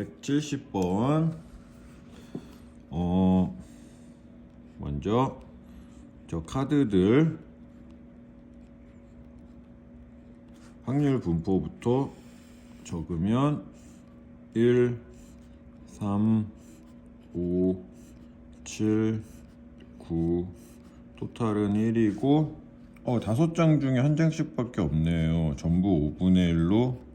170번. 어 먼저 저 카드들 확률 분포부터 적으면 1 3 5 7 9 토탈은 1이고 어 다섯 장 중에 한 장씩밖에 없네요. 전부 5분의 1로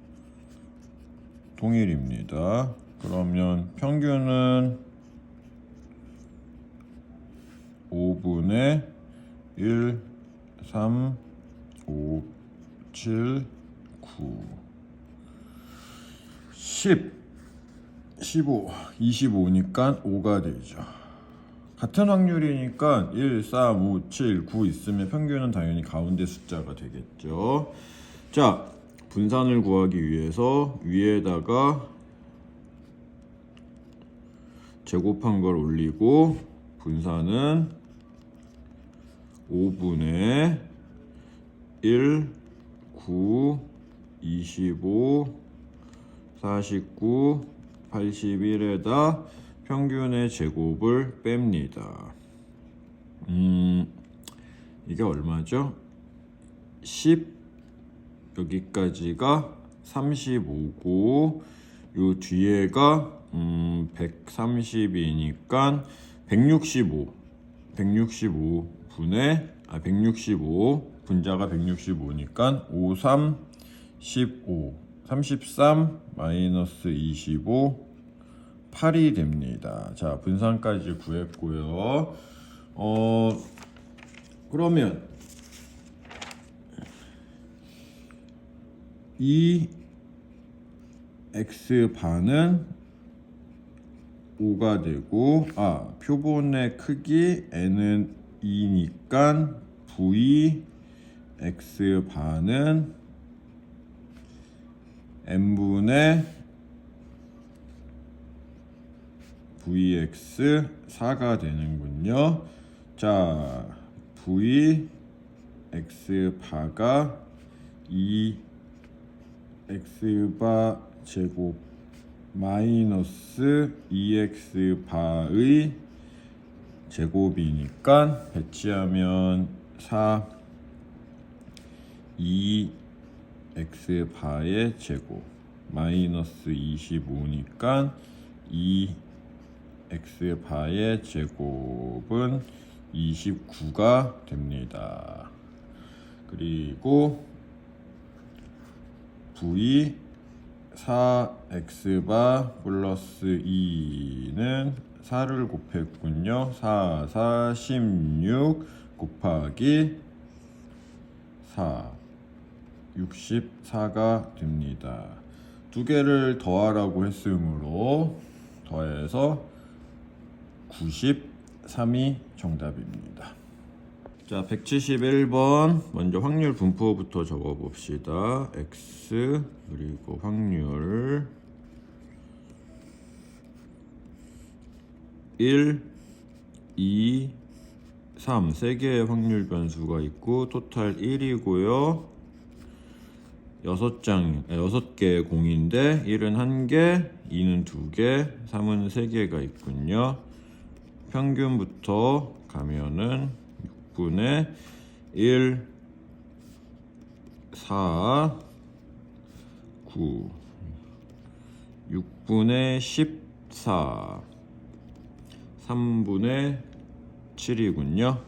통일입니다. 그러면 평균은 5분의 1, 3, 5, 7, 9, 10, 15, 25니까 5가 되죠. 같은 확률이니까 1, 3, 5, 7, 9 있으면 평균은 당연히 가운데 숫자가 되겠죠. 자, 분산을 구하기 위해서 위에다가 제곱한 걸 올리고 분산은 5분의 1, 9, 25, 49, 81에다 평균의 제곱을 뺍니다. 음, 이게 얼마죠? 10 여기까지가 35고 요 뒤에가 음 130이니까 165 165 분의 아 165 분자가 165니까 53 15 33 마이너스 25 8이 됩니다. 자 분산까지 구했고요. 어 그러면 이 x 반은 5가 되고 아 표본의 크기 n은 2니까 v x 반은 n분의 vx 4가 되는군요. 자, v x 바가 2 x바 제곱 마이너스 2x 바의 제곱이니까 배치하면 4 2x 바의 제곱 마이너스 25니까 2x 바의 제곱은 29가 됩니다. 그리고 v 4x바 플러스 2는 4를 곱했군요. 4, 4, 16 곱하기 4, 64가 됩니다. 두 개를 더하라고 했으므로 더해서 93이 정답입니다. 자, 171번 먼저 확률 분포부터 적어 봅시다. x 그리고 확률 1 2 3 세 개의 확률 변수가 있고 토탈 1이고요. 여섯 장, 아, 여섯 개의 공인데 1은 한 개, 2는 두 개, 3은 세 개가 있군요. 평균부터 가면은 6분의 1, 4, 9, 6분의 14, 3분의 7이군요.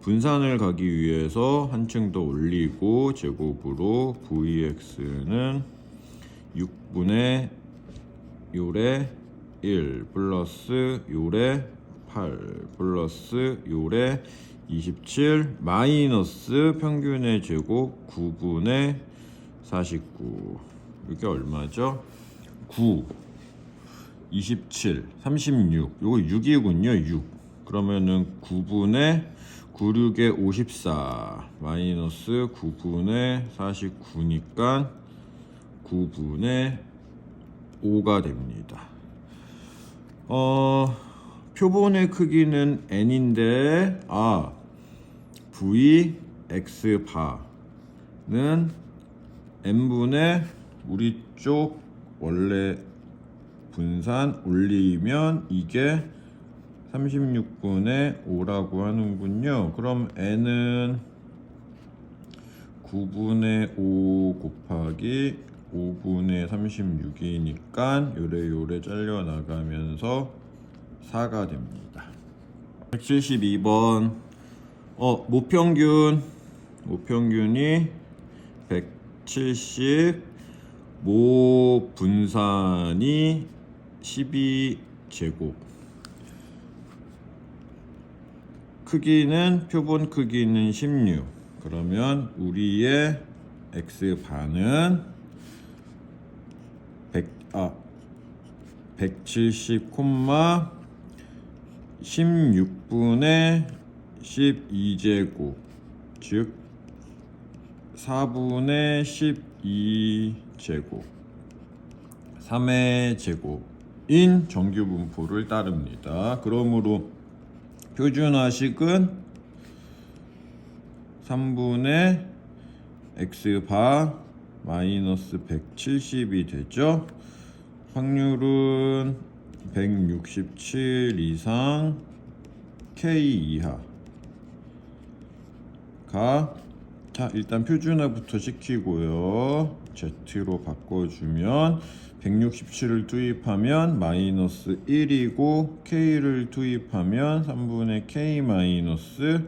분산을 가기 위해서 한층 더 올리고 제곱으로 vx는 6분의 요래 1 플러스 요래 8 플러스 요래 27 마이너스 평균의 제곱 9분의 49 이게 얼마죠? 9 27 36 요거 6이군요 6 그러면은 9분의 96에 54 마이너스 9분의 49니까 9분의 5가 됩니다. 어, 표본의 크기는 n인데 아 v x 바는 n분의 우리 쪽 원래 분산 올리면 이게 36분의 5라고 하는군요. 그럼 n은 9분의 5 곱하기 5분의 36이니까 요래 요래 잘려 나가면서 4가 됩니다. 172번. 어 모평균. 모평균이 170 모 분산이 12제곱. 크기는 표본 크기는 16 그러면 우리의 x 반은 100, 아, 170, 16분의 12제곱 즉 4분의 12제곱 3의 제곱인 정규 분포를 따릅니다. 그러므로 표준화식은 3분의 x바 마이너스 170이 되죠. 확률은 167 이상 k 이하 가 자 일단 표준화부터 시키고요. z로 바꿔주면 167을 투입하면 마이너스 1이고 k를 투입하면 3분의 k 마이너스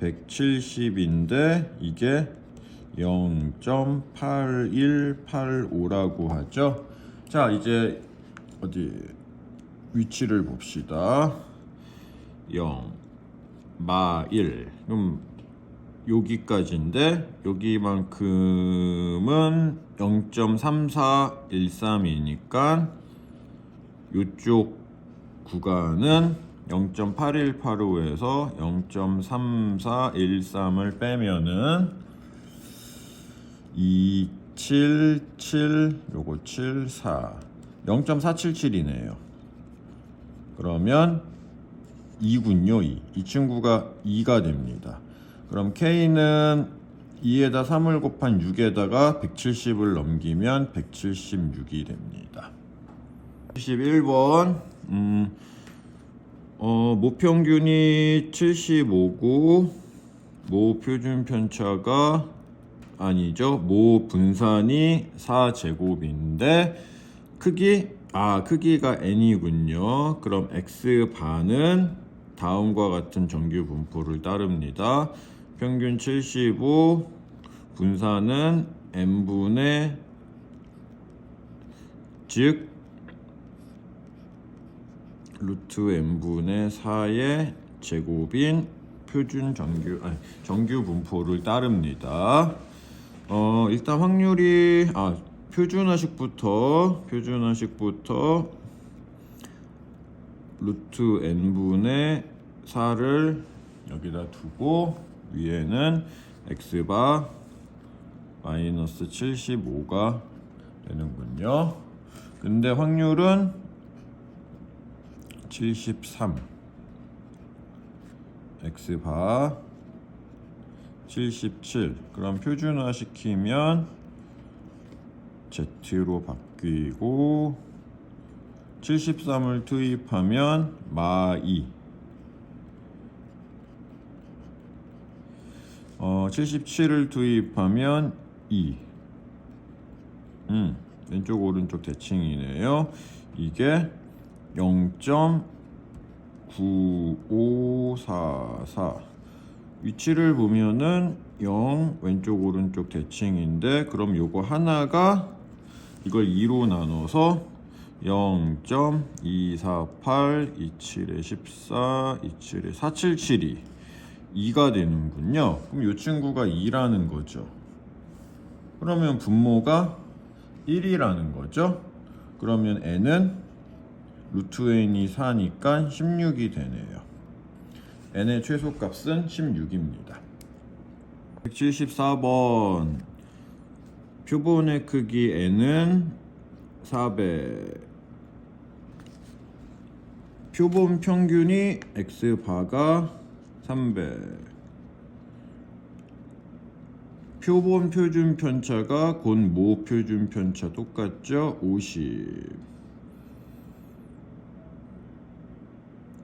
170인데 이게 0.8185라고 하죠. 자 이제 어디 위치를 봅시다. 0, 마 1. 그럼 여기까지인데 여기만큼은 0.3413이니까 이쪽 구간은 0.8185에서 0.3413을 빼면은 277 요거 74 0.477이네요. 그러면 2군요, 2. 이 친구가 2가 됩니다. 그럼 K는 2에다 3을 곱한 6에다가 170을 넘기면 176이 됩니다. 71번, 음, 어, 모평균이 75고, 모 표준 편차가 아니죠. 모 분산이 4제곱인데, 크기, 아, 크기가 n이군요. 그럼 x 반은 다음과 같은 정규 분포를 따릅니다. 평균 75, 분산은 n분의 즉 루트 n분의 4의 제곱인 표준 정규 아니, 정규 분포를 따릅니다. 어, 일단 확률이 아 표준화식부터 표준화식부터 루트 n분의 4를 여기다 두고 위에는 x바 마이너스 75가 되는군요. 근데 확률은 73 x바 77 그럼 표준화 시키면 z로 바뀌고 73을 투입하면 마2 어, 77을 투입하면 2 음, 왼쪽 오른쪽 대칭이네요. 이게 0.9544 위치를 보면은 0 왼쪽 오른쪽 대칭인데 그럼 요거 하나가 이걸 2로 나눠서 0.248 27에 14 27에 477이 2가 되는군요. 그럼 이 친구가 2라는 거죠. 그러면 분모가 1이라는 거죠. 그러면 n은 루트 n이 4니까 16이 되네요. n의 최소값은 16입니다. 174번 표본의 크기 n은 400 표본 평균이 x바가 300 표본 표준 편차가 곧모 표준 편차 똑같죠? 50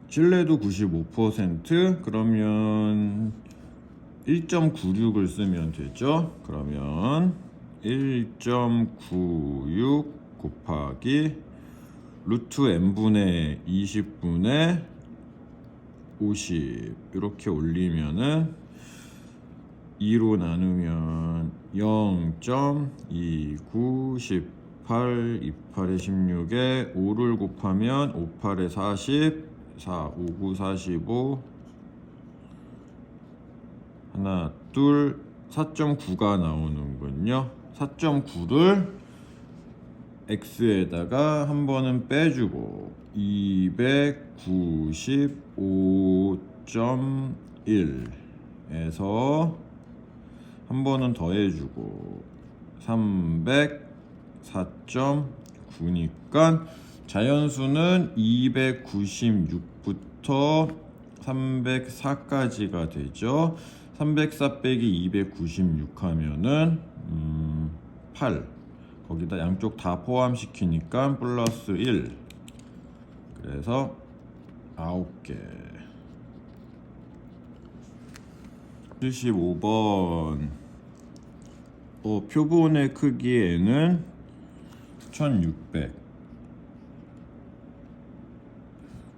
신뢰도 95% 그러면 1.96을 쓰면 되죠. 그러면 1.96 곱하기 루트 n분의 20분의 50 이렇게 올리면은 2로 나누면 0.2918 28에 16에 5를 곱하면 5, 8에 40 4, 5, 9, 45 하나, 둘, 4.9가 나오는군요. 4.9를 x에다가 한 번은 빼주고 295.1에서 한 번은 더해주고 304.9니까 자연수는 296부터 304까지가 되죠. 304 빼기 296 하면은 음, 8 거기다 양쪽 다 포함시키니까 플러스 1 그래서 9개. 75번. 어, 표본의 크기에는 1600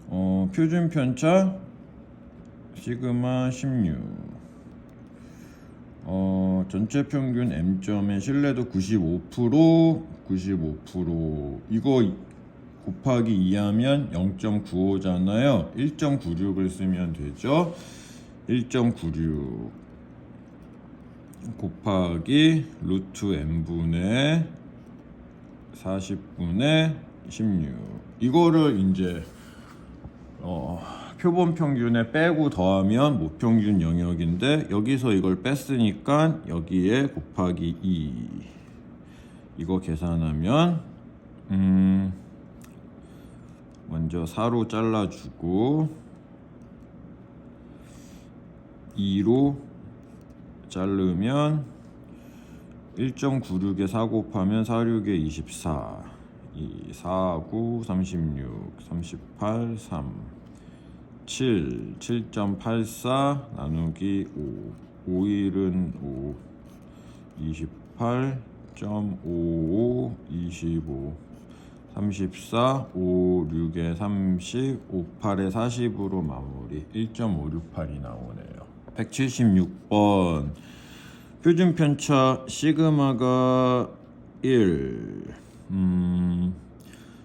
어, 표준 편차 시그마 16 어, 전체 평균 M점의 신뢰도 95% 95% 이거 곱하기 2하면 0.95잖아요. 1.96을 쓰면 되죠? 1.96 곱하기 루트 n분의 40분의 16 이거를 이제 어, 표본 평균에 빼고 더하면 모평균 영역인데 여기서 이걸 뺐으니까 여기에 곱하기 2 이거 계산하면 음 먼저 4로 잘라주고 2로 자르면 1.96에 4 곱하면 4, 6에 24 2, 4, 9, 36 38, 3 7, 7.84 나누기 5 5일은 5 28.55 25 34 5, 6에 30 5, 8에 40으로 마무리. 1.568이 나오네요. 176번. 표준 편차 시그마가 1 음,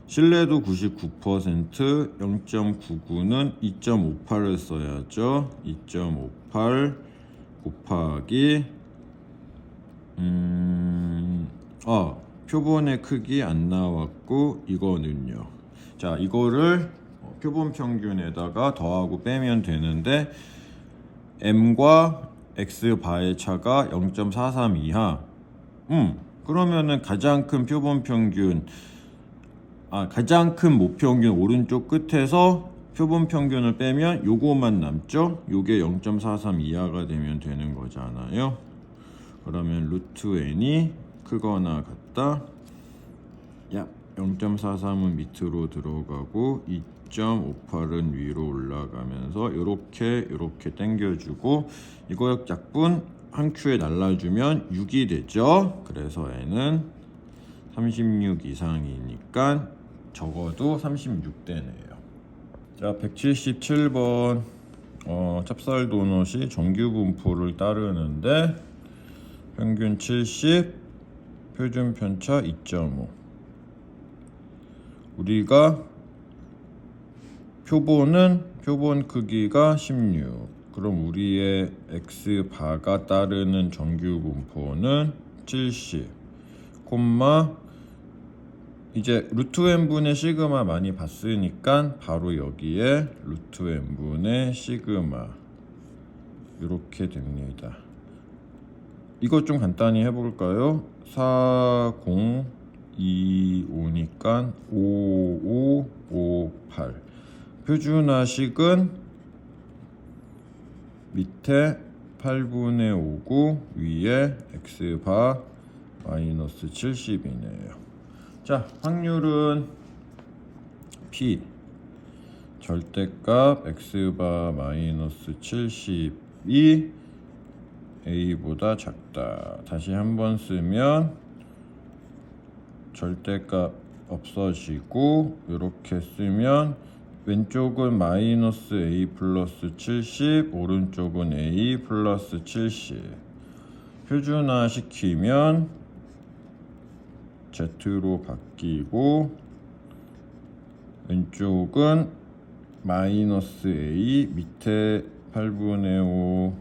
신뢰도 99% 0.99는 2.58을 써야죠. 2.58 곱하기 음, 아 표본의 크기 안 나왔고 이거는요. 자 이거를 어, 표본 평균에다가 더하고 빼면 되는데 m과 x 바의 차가 0.43 이하. 음 그러면은 가장 큰 표본 평균 아 가장 큰 모평균 오른쪽 끝에서 표본 평균을 빼면 요거만 남죠? 요게 0.43 이하가 되면 되는 거잖아요. 그러면 루트 n이 크거나 같다? 야 0.43은 밑으로 들어가고 2.58은 위로 올라가면서 이렇게 이렇게 당겨주고 이거 약분 한 큐에 날라주면 6이 되죠? 그래서 n은 36 이상이니까 적어도 36대네요. 자 177번 어, 찹쌀 도넛이 정규 분포를 따르는데 평균 70 표준 편차 2.5 우리가 표본은 표본 크기가 16 그럼 우리의 x 바가 따르는 정규 분포는 70 콤마 이제 루트 n분의 시그마 많이 봤으니까 바로 여기에 루트 n분의 시그마 이렇게 됩니다. 이것 좀 간단히 해볼까요? 4, 0, 2, 5니까 5, 5, 5, 8 표준화식은 밑에 8분의 5고 위에 x바 마이너스 70이네요 자 확률은 p 절대값 x바 마이너스 70이 a보다 작다. 다시 한번 쓰면 절대값 없어지고 이렇게 쓰면 왼쪽은 마이너스 a 플러스 70 오른쪽은 a 플러스 70 표준화 시키면 z로 바뀌고 왼쪽은 마이너스 a 밑에 8분의 5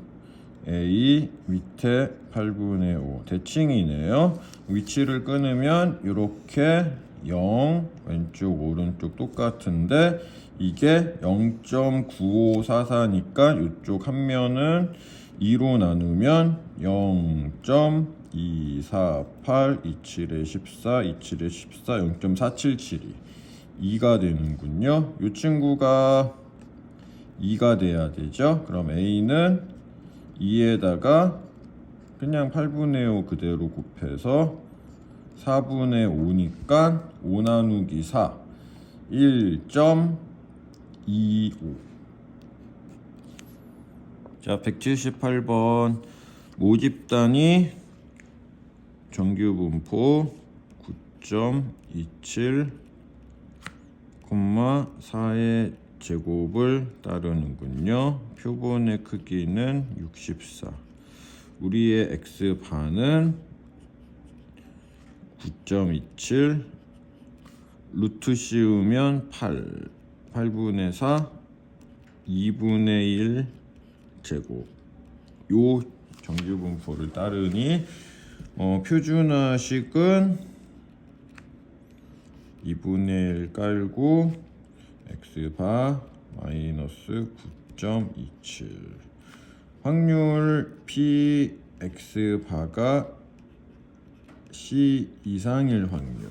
a 밑에 8분의 5 대칭이네요. 위치를 끊으면 이렇게 0 왼쪽 오른쪽 똑같은데 이게 0.9544니까 이쪽 한 면은 2로 나누면 0.248 27에 14 27에 14 0.477이 2가 되는군요. 이 친구가 2가 돼야 되죠? 그럼 A는 2에다가 그냥 8분의 5 그대로 곱해서 4분의 5니까 5 나누기 4 1.25 자 178번 모집단이 정규 분포 9.27 콤마 4의 제곱을 따르는군요. 표본의 크기는 64. 우리의 x 반은 9.27 루트 씌우면 8 8분의 4 2분의 1 제곱 요 정규 분포를 따르니 어, 표준화식은 2분의 1 깔고 x바 마이너스 9.27 확률 p x바가 c 이상일 확률.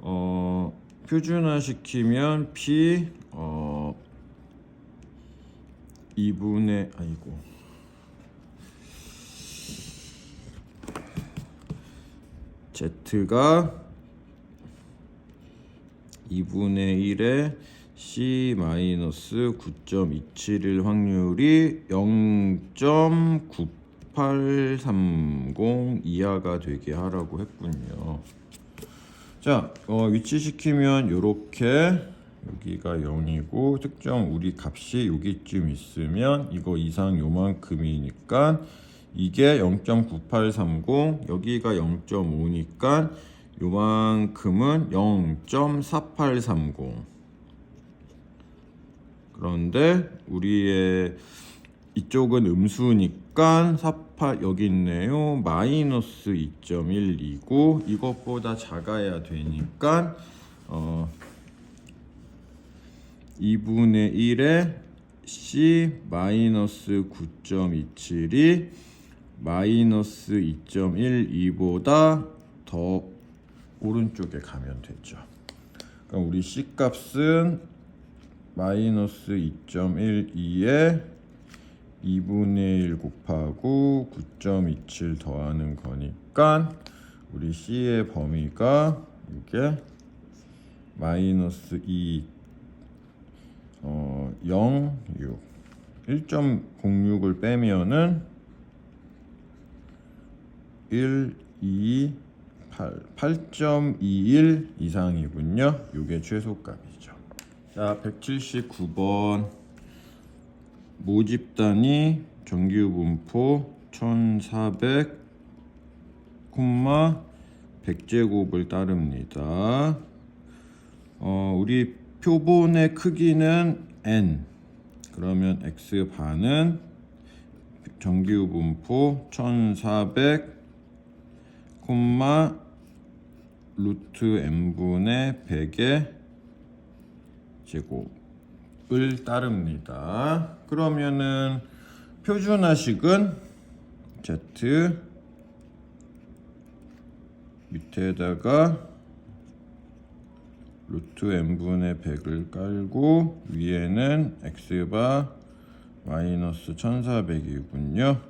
어, 표준화 시키면 p 어, 2분의 아이고 z가 2분의 1에 C 마이너스 9.271 확률이 0.9830 이하가 되게 하라고 했군요. 자, 어, 위치시키면 이렇게 여기가 0이고 특정 우리 값이 여기쯤 있으면 이거 이상 요만큼이니까 이게 0.9830 여기가 0.5니까 요만큼은 0.4830 그런데 우리의 이쪽은 음수니까 48 여기 있네요. 마이너스 2.12고 이것보다 작아야 되니까 어 2분의 1에 C 마이너스 9.27이 마이너스 2.12보다 더 오른쪽에 가면 되죠. 그럼 우리 C 값은 마이너스 2.12에 2분의 1 곱하고 9.27 더하는 거니까 우리 C의 범위가 이게 마이너스 2 어, 0, 6 1.06을 빼면은 1, 2, 8 8.21 이상이군요. 이게 최소값이죠. 자, 179번 모집단이 정규 분포 1400 콤마 100제곱을 따릅니다. 어, 우리 표본의 크기는 n. 그러면 x 반은 정규 분포 1400 콤마 루트 n분의 100의 제곱을 따릅니다. 그러면은 표준화식은 z 밑에다가 루트 n분의 100을 깔고 위에는 x바 마이너스 1400이군요.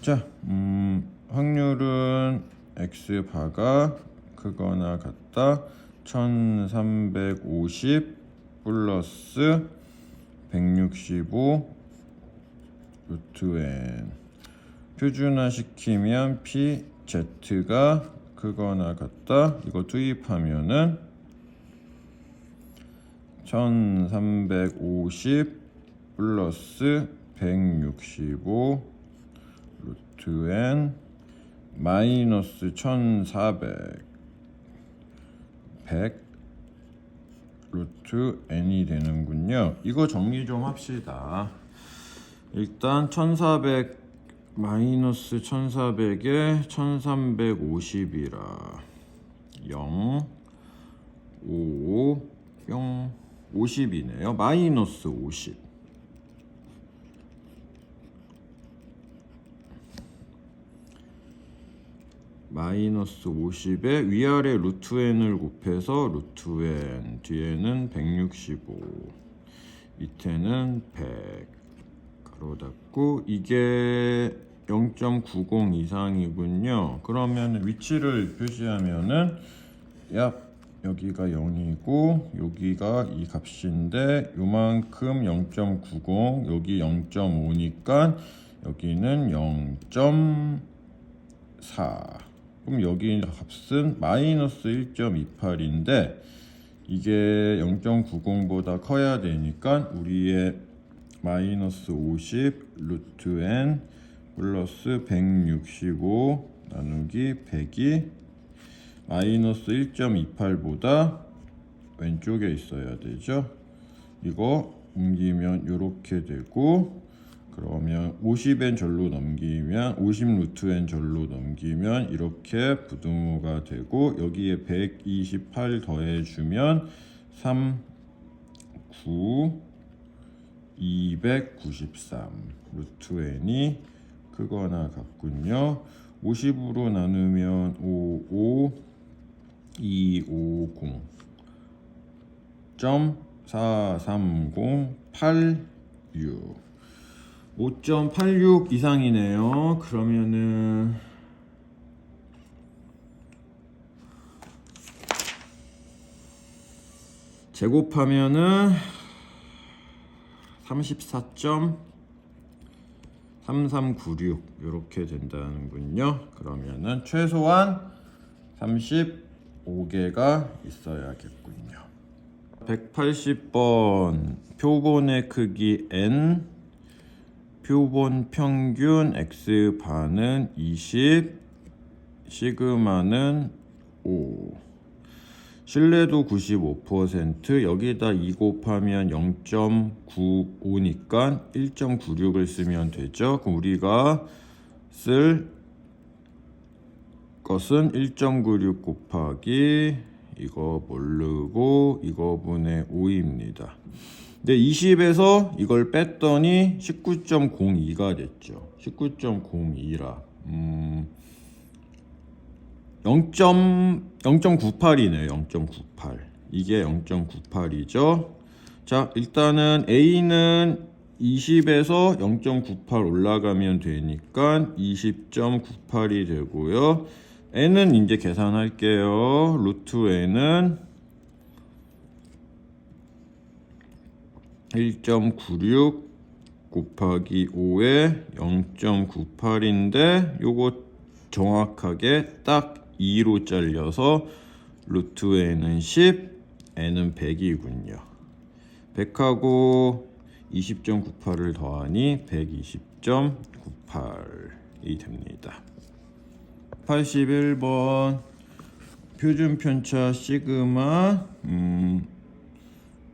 자, 음, 확률은 x바가 크거나 같다. 1350 플러스 165 루트 n. 표준화 시키면 p z가 크거나 같다. 이거 투입하면은 1350 플러스 165 루트 n 마이너스 1400 100 루트 n이 되는군요. 이거 정리 좀 합시다. 일단 1400 마이너스 1400에 1350이라 0 5 0 50이네요. 마이너스 50 마이너스 50에 위아래 루트 n을 곱해서 루트 n 뒤에는 165 밑에는 100 가로 닫고 이게 0.90 이상이군요. 그러면 위치를 표시하면은 야 여기가 0이고 여기가 이 값인데 요만큼 0.90 여기 0.5니까 여기는 0.4 그럼 여기 값은 마이너스 1.28인데 이게 0.90보다 커야 되니까 우리의 마이너스 50 루트 n 플러스 165 나누기 100이 마이너스 1.28보다 왼쪽에 있어야 되죠. 이거 옮기면 이렇게 되고 그러면 50n 절로 넘기면 50 루트 n 절로 넘기면 이렇게 부등호가 되고 여기에 128 더해주면 3 9 293 루트 n이 크거나 같군요. 50으로 나누면 55 250 점 43086 5.86 이상이네요. 그러면은 제곱하면은 34.3396 이렇게 된다는군요. 그러면은 최소한 35개가 있어야겠군요. 180번 표본의 크기 n 표본 평균 x 반은 20 시그마는 5 신뢰도 95% 여기다 2 곱하면 0.95니까 1.96을 쓰면 되죠. 그럼 우리가 쓸 것은 1.96 곱하기 이거 모르고 이거 분의 5입니다. 근데 20에서 이걸 뺐더니 19.02가 됐죠. 19.02라. 음, 0. 0.98이네요. 0.98. 이게 0.98이죠. 자, 일단은 A는 20에서 0.98 올라가면 되니까 20.98이 되고요. N은 이제 계산할게요. 루트 N은 1.96 곱하기 5에 0.98인데 요거 정확하게 딱 2로 잘려서 루트 n은 10, n은 100이군요. 100하고 20.98을 더하니 120.98이 됩니다. 81번 표준 편차 시그마 음,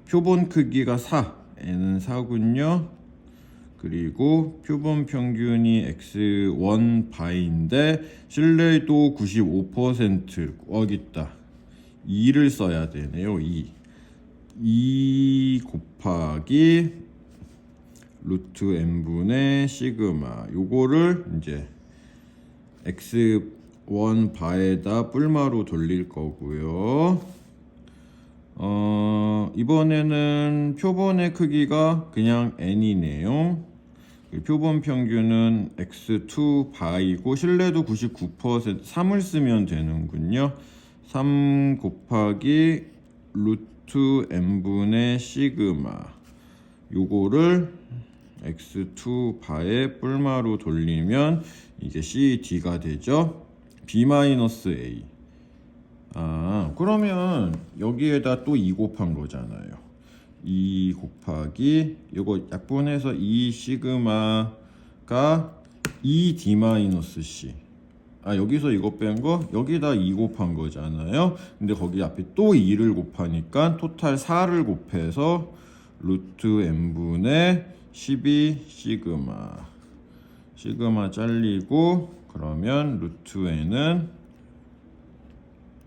표본 크기가 4, n은 4군요. 그리고 표본 평균이 x1 바인데 신뢰도 95% 여기 있다. 2를 써야 되네요. 2. 2 곱하기 루트 n분의 시그마 요거를 이제 x1 바에다 뿔마로 돌릴 거고요. 어, 이번에는 표본의 크기가 그냥 n이네요. 표본 평균은 x2 바이고 신뢰도 99% 3을 쓰면 되는군요. 3 곱하기 루트 n분의 시그마 요거를 x2 바의 뿔마로 돌리면 이게 CD가 되죠. b-a 아 그러면 여기에다 또 2 곱한 거잖아요. 2 곱하기 요거 약분해서 2 시그마가 2d-c 아 여기서 이거 뺀 거 여기다 2 곱한 거잖아요. 근데 거기 앞에 또 2를 곱하니까 토탈 4를 곱해서 루트 n분의 12 시그마. 시그마 잘리고 그러면 루트 n은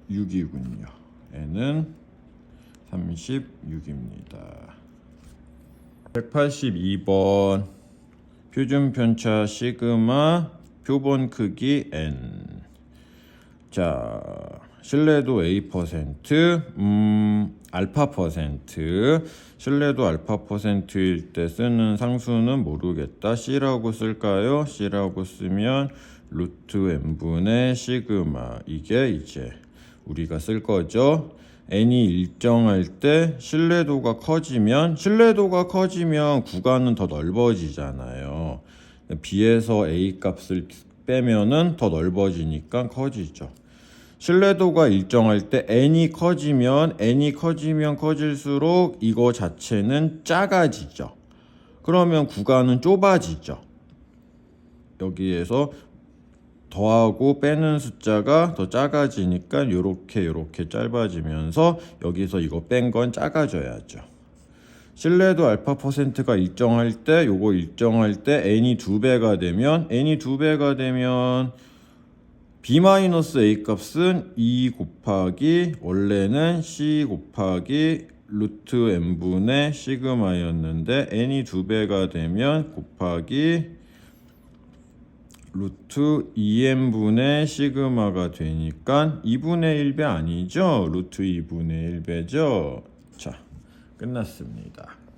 6이군요. n은 36입니다. 182번 표준 편차 시그마 표본 크기 n 자 신뢰도 A 퍼센트 음 알파 퍼센트 신뢰도 알파 퍼센트일 때 쓰는 상수는 모르겠다 C라고 쓸까요? C라고 쓰면 루트 n분의 시그마 이게 이제 우리가 쓸 거죠. n이 일정할 때 신뢰도가 커지면 신뢰도가 커지면 구간은 더 넓어지잖아요. b에서 a 값을 빼면은 더 넓어지니까 커지죠. 신뢰도가 일정할 때 n이 커지면 n이 커지면 커질수록 이거 자체는 작아지죠. 그러면 구간은 좁아지죠. 여기에서 더하고 빼는 숫자가 더 작아지니까 요렇게 요렇게 짧아지면서 여기서 이거 뺀 건 작아져야죠. 신뢰도 알파 퍼센트가 일정할 때 요거 일정할 때 n이 두 배가 되면 n이 두 배가 되면 b-a 값은 2 곱하기 원래는 c 곱하기 루트 n분의 시그마였는데 n이 두 배가 되면 곱하기 루트 2n분의 시그마가 되니까 2분의 1배 아니죠? 루트 2분의 1배죠? 자, 끝났습니다.